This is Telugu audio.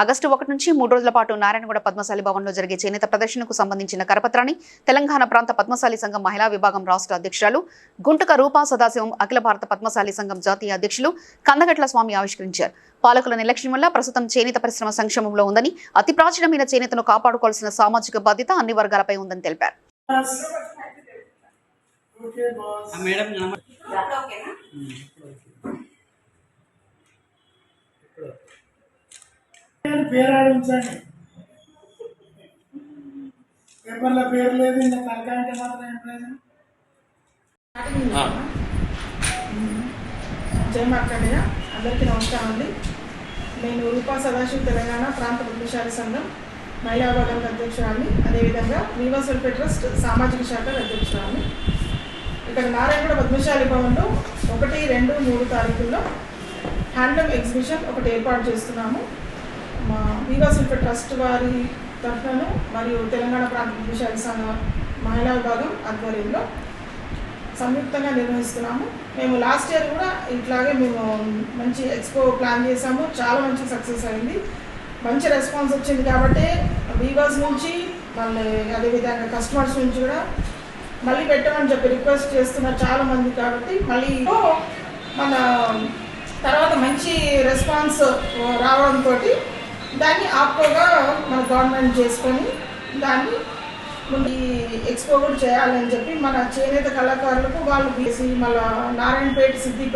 ఆగస్టు ఒకటి నుంచి మూడు రోజుల పాటు నారాయణగూడ పద్మశాలి భవన్లో జరిగే చేనేత ప్రదర్శనకు సంబంధించిన కరపత్రాన్ని తెలంగాణ ప్రాంత పద్మశాలి సంఘం మహిళా విభాగం రాష్ట్ర అధ్యక్షురాలు గుంటక రూపా సదాశివం అఖిల భారత పద్మశాలి సంఘం జాతీయ అధ్యక్షులు కందగట్ల స్వామి ఆవిష్కరించారు. పాలకుల నిర్లక్ష్యం వల్ల ప్రస్తుతం చేనేత పరిశ్రమ సంక్షేమంలో ఉందని అతి ప్రాచీనమైన చేనేతను కాపాడుకోవాల్సిన సామాజిక బాధ్యత అన్ని వర్గాలపై ఉందని తెలిపారు. Okay boss. ఆ మేడం నమ్మ- పేరు పేరు ఆడించండి పేపర్లో పేరు లేదు ఇంకా తలకాయ అంటే మాత్రం ఏం ప్రయోజనం ఆ, జై మార్కండేయ అందరికీ నమస్కారం అండి. నేను రూపా సదాశివ్ తెలంగాణ ప్రాంత పద్మశాలి సంఘం మహిళా విభాగానికి అధ్యక్షురాన్ని అదేవిధంగా వీవర్స్ వెల్ఫేర్ ట్రస్ట్ సామాజిక శాఖ అధ్యక్షురాన్ని ఇక్కడ నారాయణగూడ పద్మశాలి భవన్లో ఒకటి రెండు మూడు తారీఖుల్లో హ్యాండ్లూమ్ ఎగ్జిబిషన్ ఒకటి ఏర్పాటు చేస్తున్నాము. మా వీవర్స్ వెల్ఫేర్ ట్రస్ట్ వారి తరఫున మరియు తెలంగాణ ప్రాంత విశాఖ సంఘ మహిళా విభాగం ఆధ్వర్యంలో సంయుక్తంగా నిర్వహిస్తున్నాము. మేము లాస్ట్ ఇయర్ కూడా ఇట్లాగే మేము మంచి ఎక్స్పో ప్లాన్ చేసాము చాలా మంచి సక్సెస్ అయింది. మంచి రెస్పాన్స్ వచ్చింది కాబట్టి వీవర్స్ నుంచి మళ్ళీ అదేవిధంగా కస్టమర్స్ నుంచి కూడా మళ్ళీ పెట్టమని చెప్పి రిక్వెస్ట్ చేస్తున్నారు చాలా మంది కాబట్టి మళ్ళీ మన తర్వాత మంచి రెస్పాన్స్ రావడంతో దాన్ని ఆప్కోగా మన గవర్నమెంట్ చేసుకొని దాన్ని ముందు ఈ ఎక్స్పో కూడా చేయాలని చెప్పి మన చేనేత కళాకారులకు వాళ్ళు బీసీ మళ్ళీ నారాయణపేట సిద్దిపేట